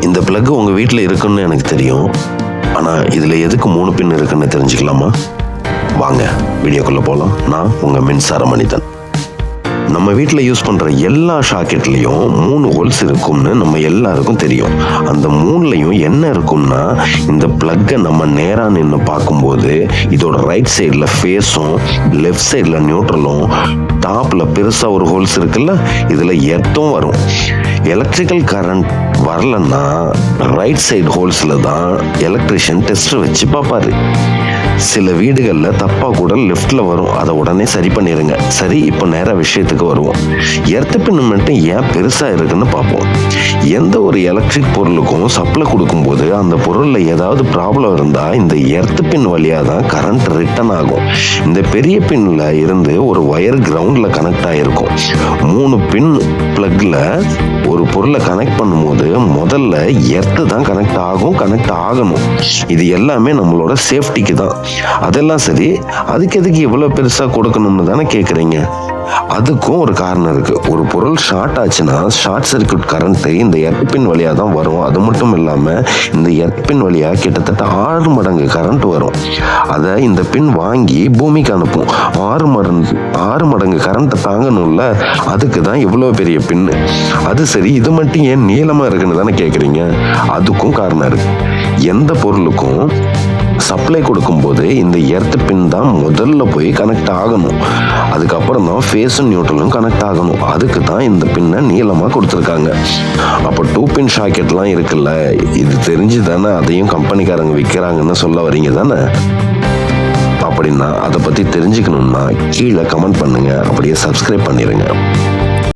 இந்த பிளக் உங்க வீட்டில் இருக்குன்னு எனக்கு தெரியும். ஆனால் இதில் எதுக்கு மூணு பின் இருக்குன்னு தெரிஞ்சுக்கலாமா? வாங்க வீடியோக்குள்ளே போகலாம் நான் உங்க மின்சார மனிதன். நம்ம வீட்டில் யூஸ் பண்ணுற எல்லா ஷாக்கெட்லேயும் மூணு ஹோல்ஸ் இருக்கும்னு நம்ம எல்லாருக்கும் தெரியும். அந்த மூணுலையும் என்ன இருக்கும்னா இந்த ப்ளக்கை நம்ம நேராக நின்று பார்க்கும்போது இதோட ரைட் சைடில் ஃபேஸும் லெஃப்ட் சைடில் நியூட்ரலும் டாப்பில் பெருசாக ஒரு ஹோல்ஸ் இருக்குல்ல இதில் எர்த்தும் வரும். எலக்ட்ரிக்கல் கரண்ட் வரலன்னா ரைட் சைடு ஹோல்ஸில் தான் எலக்ட்ரிஷியன் டெஸ்ட் வச்சு பார்ப்பாரு. சில வீடுகளில் தப்பாக கூட லெஃப்டில் வரும். அதை உடனே சரி பண்ணிடுங்க சரி இப்போ நேராக விஷயத்துக்கு வருவோம். எர்த்த பின் மட்டும் ஏன் பெருசாக இருக்குன்னு பார்ப்போம். எந்த ஒரு எலக்ட்ரிக் பொருளுக்கும் சப்ளை கொடுக்கும்போது அந்த பொருளில் ஏதாவது ப்ராப்ளம் இருந்தால் இந்த எர்த்த பின் வழியாக தான் கரண்ட் ரிட்டர்ன் ஆகும். இந்த பெரிய பின்னில் இருந்து ஒரு ஒயர் கிரவுண்டில் கனெக்ட் ஆகிருக்கும் மூணு பின் ப்ளக்கில் ஒரு பொருளை கனெக்ட் பண்ணும்போது முதல்ல எர்த்து தான் கனெக்ட் ஆகும் கனெக்ட் ஆகணும். இது எல்லாமே நம்மளோட சேஃப்டிக்கு தான். அதெல்லாம் சரி அதுக்கு எதுக்கு இவ்வளோ பெருசாக கொடுக்கணும்னு தானே கேட்குறீங்க அதுக்கும் ஒரு காரணம் இருக்கு. ஒரு பொருள் ஷார்ட் ஆச்சுன்னா ஷார்ட் சர்க்யூட் கரண்ட் இந்த எர்பின் வழியாக தான் வரும். அது மட்டும் இல்லாமல் இந்த எர்பின் வழியாக கிட்டத்தட்ட ஆறு மடங்கு கரண்ட் வரும். அதை இந்த பின் வாங்கி பூமிக்கு அனுப்பும். ஆறு மடங்கு ஆறு மடங்கு கரண்ட்டை தாங்கணும்ல? அதுக்கு தான் இவ்வளோ பெரிய பின் அது சரி இது மட்டும் ஏன் நீளமாக இருக்குன்னு தானே கேட்குறீங்க அதுக்கும் காரணம் இருக்கு. எந்த பொருளுக்கும் சப்ளை கொடுக்கும்போது இந்த எர்த் பின் தான் முதல்ல போய் கனெக்ட் ஆகணும். அதுக்கப்புறம் தான் ஃபேஸும் நியூட்ரலும் கனெக்ட் ஆகணும். அதுக்கு தான் இந்த பின்னை நீளமாக கொடுத்துருக்காங்க. அப்போ டூ பின் ஷாக்கெட்லாம் இருக்குல்ல இது தெரிஞ்சு தானே அதையும் கம்பெனிக்காரங்க விற்கிறாங்கன்னு சொல்ல வரீங்க தானே? அப்படின்னா அதை பற்றி தெரிஞ்சுக்கணுன்னா கீழே கமெண்ட் பண்ணுங்கள் அப்படியே சப்ஸ்கிரைப் பண்ணிடுங்க